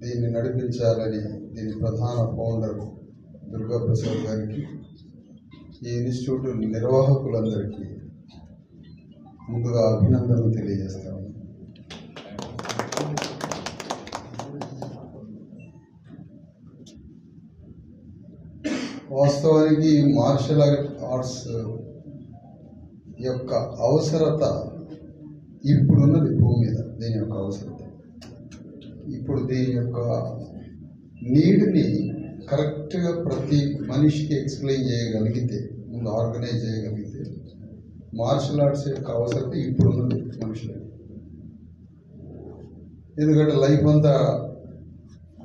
దీన్ని నడిపించాలని దీని ప్రధాన ఫౌండర్ దుర్గా ప్రసాద్ గారికి ఈ ఇన్స్టిట్యూట్ నిర్వాహకులందరికీ ముందుగా అభినందనలు తెలియజేస్తాను. వాస్తవానికి మార్షల్ ఆర్ట్స్ యొక్క అవసరత ఇప్పుడున్నది భూమి మీద దీని యొక్క అవసరత. ఇప్పుడు దీని యొక్క నీడ్ని కరెక్ట్గా ప్రతి మనిషికి ఎక్స్ప్లెయిన్ చేయగలిగితే ముందు ఆర్గనైజ్ చేయగలిగితే మార్షల్ ఆర్ట్స్ యొక్క అవసరత ఇప్పుడున్నది మనుషులకి. ఎందుకంటే లైఫ్ అంతా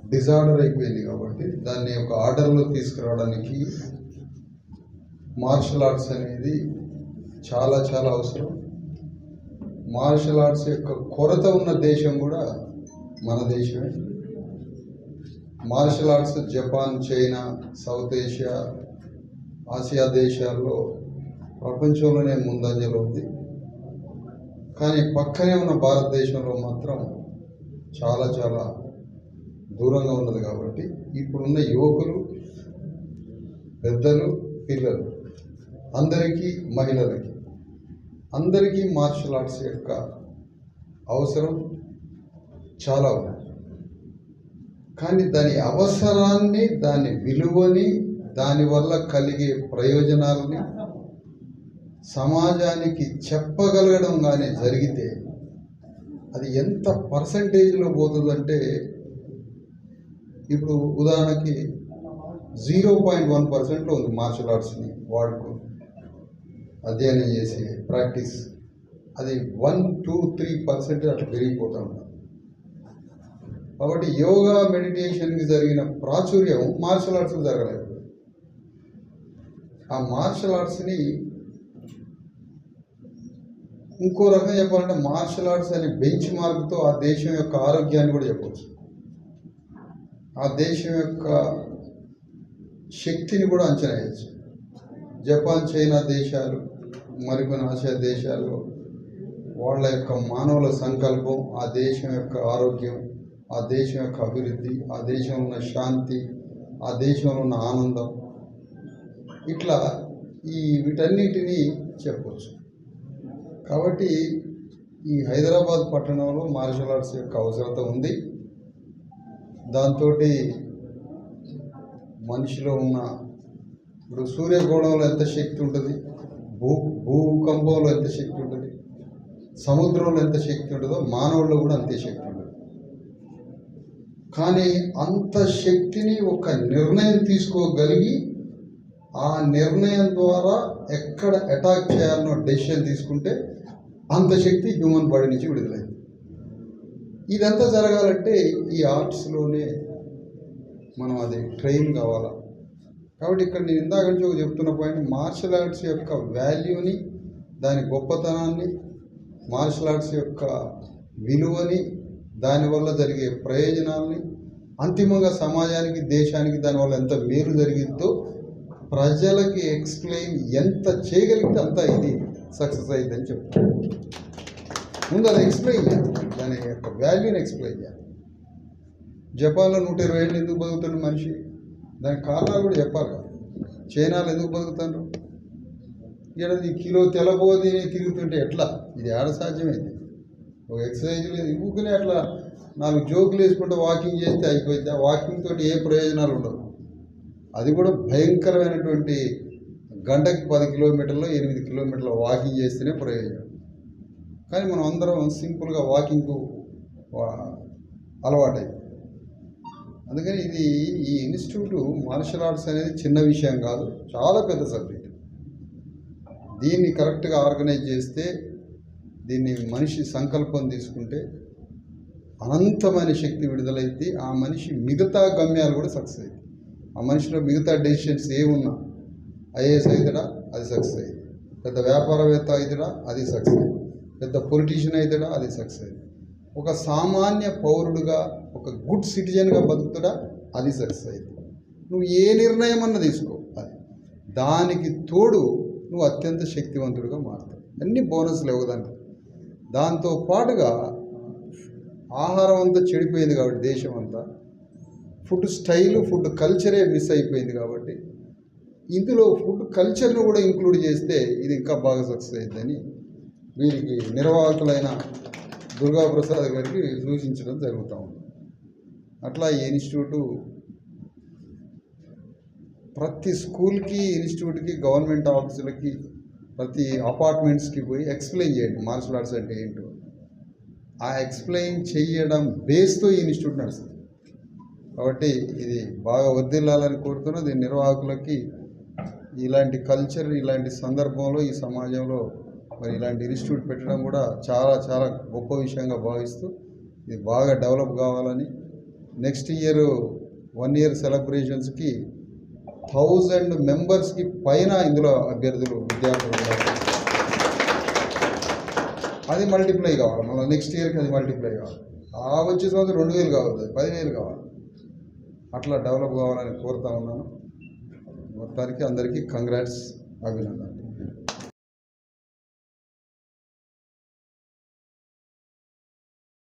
డిజార్డర్ అయిపోయింది కాబట్టి దాన్ని ఒక ఆర్డర్లో తీసుకురావడానికి మార్షల్ ఆర్ట్స్ అనేది చాలా చాలా అవసరం. మార్షల్ ఆర్ట్స్ యొక్క కొరత ఉన్న దేశం కూడా మన దేశమే. Martial arts Japan China south Asia Asia దేశాల్లో ప్రపంచంలోనే ముందంజలో ఉంది. కానీ పక్కనే ఉన్న భారతదేశంలో మాత్రం చాలా చాలా దూరంగా ఉన్నది కాబట్టి ఇప్పుడున్న యువకులు పెద్దలు పిల్లలు అందరికీ మహిళలకి అందరికీ మార్షల్ ఆర్ట్స్ యొక్క అవసరం చాలా ఉంది. కానీ దాని అవసరాన్ని దాని విలువని దానివల్ల కలిగే ప్రయోజనాలని సమాజానికి చెప్పగలగడం కానీ జరిగితే అది ఎంత పర్సంటేజ్లో పోతుందంటే ఇప్పుడు ఉదాహరణకి జీరో పాయింట్ వన్ పర్సెంట్లో ఉంది మార్షల్ ఆర్ట్స్ని వాడుకో అధ్యయనం చేసి ప్రాక్టీస్ అది వన్ టూ త్రీ పర్సెంట్ అట్లా పెరిగిపోతూ ఉంటుంది కాబట్టి యోగా మెడిటేషన్కి జరిగిన ప్రాచుర్యం మార్షల్ ఆర్ట్స్ జరగలేదు. ఆ మార్షల్ ఆర్ట్స్ని ఇంకో రకంగా చెప్పాలంటే మార్షల్ ఆర్ట్స్ అనే బెంచ్ మార్క్తో ఆ దేశం యొక్క ఆరోగ్యాన్ని కూడా చెప్పవచ్చు ఆ దేశం యొక్క శక్తిని కూడా అంచనా వేయచ్చు. జపాన్ చైనా దేశాలు మరికొన్ని ఆసియా దేశాల్లో వాళ్ళ యొక్క మానవుల సంకల్పం ఆ దేశం యొక్క ఆరోగ్యం ఆ దేశం యొక్క అభివృద్ధి ఆ దేశంలో ఉన్న శాంతి ఆ దేశంలో ఉన్న ఆనందం. ఇట్లా ఈ వీటన్నిటినీ చెప్పవచ్చు కాబట్టి ఈ హైదరాబాద్ పట్టణంలో మార్షల్ ఆర్ట్స్ యొక్క అవసరత ఉంది. దాంతో మనిషిలో ఉన్న ఇప్పుడు సూర్యగోళంలో ఎంత శక్తి ఉంటుంది? భూ భూకంపంలో ఎంత శక్తి ఉంటుంది? సముద్రంలో ఎంత శక్తి ఉంటుందో మానవుల్లో కూడా అంతే శక్తి ఉంటుంది. కానీ అంత శక్తిని ఒక నిర్ణయం తీసుకోగలిగి ఆ నిర్ణయం ద్వారా ఎక్కడ అటాక్ చేయాలనో డెసిషన్ తీసుకుంటే అంత శక్తి హ్యూమన్ బాడీ నుంచి విడుదలైంది. ఇదంతా జరగాలంటే ఈ ఆర్ట్స్లోనే మనం అది ట్రైన్ కావాలా? కాబట్టి ఇక్కడ నేను ఇందాక నుంచి ఒక చెప్తున్న పాయింట్ మార్షల్ ఆర్ట్స్ యొక్క వాల్యూని దాని గొప్పతనాన్ని మార్షల్ ఆర్ట్స్ యొక్క విలువని దానివల్ల జరిగే ప్రయోజనాల్ని అంతిమంగా సమాజానికి దేశానికి దానివల్ల ఎంత మేలు జరిగిందో ప్రజలకి ఎక్స్ప్లెయిన్ ఎంత చేయగలిగితే అంత ఇది సక్సెస్ అయిందని చెప్తాను. ముందు అది ఎక్స్ప్లెయిన్ చేయాలి. దాని యొక్క వాల్యూని ఎక్స్ప్లెయిన్ చేయాలి. జపాన్లో నూట ఇరవై ఏళ్ళు ఎందుకు బతుకుతుంది మనిషి? దానికి కారణాలు కూడా చెప్పాలి కదా. చైనాలో ఎందుకు బతుకుతారు ఇక్కడ ఈ కిలో తెల్లబోది తిరుగుతుంటే ఎట్లా? ఇది ఆడ సాధ్యమైంది ఒక ఎక్సర్సైజ్ లేదు. ఊరికనే అట్లా నాలుగు జోకులు వేసుకుంటే వాకింగ్ చేస్తే అయిపోయింది. ఆ వాకింగ్ తోటి ఏ ప్రయోజనాలు ఉండవు. అది కూడా భయంకరమైనటువంటి గంటకి పది కిలోమీటర్లు ఎనిమిది కిలోమీటర్ల వాకింగ్ చేస్తేనే ప్రయోజనం. కానీ మనం అందరం సింపుల్గా వాకింగ్కు అలవాటైంది. అందుకని ఇది ఈ ఇన్స్టిట్యూట్ మార్షల్ ఆర్ట్స్ అనేది చిన్న విషయం కాదు చాలా పెద్ద సబ్జెక్ట్. దీన్ని కరెక్ట్గా ఆర్గనైజ్ చేస్తే దీన్ని మనిషి సంకల్పం తీసుకుంటే అనంతమైన శక్తి విడుదలైద్ది ఆ మనిషి మిగతా గమ్యాలు కూడా సక్సెస్ అయింది ఆ మనిషిలో మిగతా డెసిషన్స్ ఏమున్నా ఐఏఎస్ అవుతాడా అది సక్సెస్ అయింది పెద్ద వ్యాపారవేత్త అవుతాడా అది సక్సెస్ అయింది పెద్ద పొలిటీషియన్ అవుతాడా అది సక్సెస్ అయింది ఒక సామాన్య పౌరుడుగా ఒక గుడ్ సిటిజన్గా బతుకుతాడా? అది సక్సెస్ అయింది నువ్వు ఏ నిర్ణయం అన్న తీసుకో. అది. దానికి తోడు నువ్వు అత్యంత శక్తివంతుడిగా మారుతావు. అన్ని బోనస్లు ఇవ్వదానికి దాంతో పాటుగా ఆహారం అంతా చెడిపోయింది కాబట్టి దేశం అంతా ఫుడ్ స్టైలు ఫుడ్ కల్చరే మిస్ అయిపోయింది కాబట్టి ఇందులో ఫుడ్ కల్చర్ను కూడా ఇంక్లూడ్ చేస్తే ఇది ఇంకా బాగా సక్సెస్ అవుతుందని వీరికి నిర్వాహకులైన దుర్గాప్రసాద్ గారికి సూచించడం జరుగుతూ ఉంది. అట్లా ఈ ఇన్స్టిట్యూటు ప్రతి స్కూల్కి ఇన్స్టిట్యూట్కి గవర్నమెంట్ ఆఫీసులకి ప్రతి అపార్ట్మెంట్స్కి పోయి ఎక్స్ప్లెయిన్ చేయండి. మార్షల్ ఆర్ట్స్ అంటే ఏంటో. ఆ ఎక్స్ప్లెయిన్ చేయడం బేస్తో ఈ ఇన్స్టిట్యూట్ నడుస్తుంది. కాబట్టి ఇది బాగా వర్దిల్లాలని కోరుతున్నా. దీని నిర్వాహకులకి ఇలాంటి కల్చర్ ఇలాంటి సందర్భంలో ఈ సమాజంలో మరి ఇలాంటి ఇన్స్టిట్యూట్ పెట్టడం కూడా చాలా చాలా గొప్ప విషయంగా భావిస్తూ ఇది బాగా డెవలప్ కావాలని నెక్స్ట్ ఇయర్ వన్ ఇయర్ సెలబ్రేషన్స్కి థౌజండ్ మెంబర్స్కి పైన ఇందులో అభ్యర్థులు విద్యార్థులు అది మల్టిప్లై కావాలి. మళ్ళీ నెక్స్ట్ ఇయర్కి అది మల్టిప్లై కావాలి. ఆ వచ్చే సంవత్సరం రెండు వేలు కావద్దు పదివేలు కావాలి. అట్లా డెవలప్ కావాలని కోరుతా ఉన్నాను. మొత్తానికి అందరికీ కంగ్రాట్స్ అభినందనలు.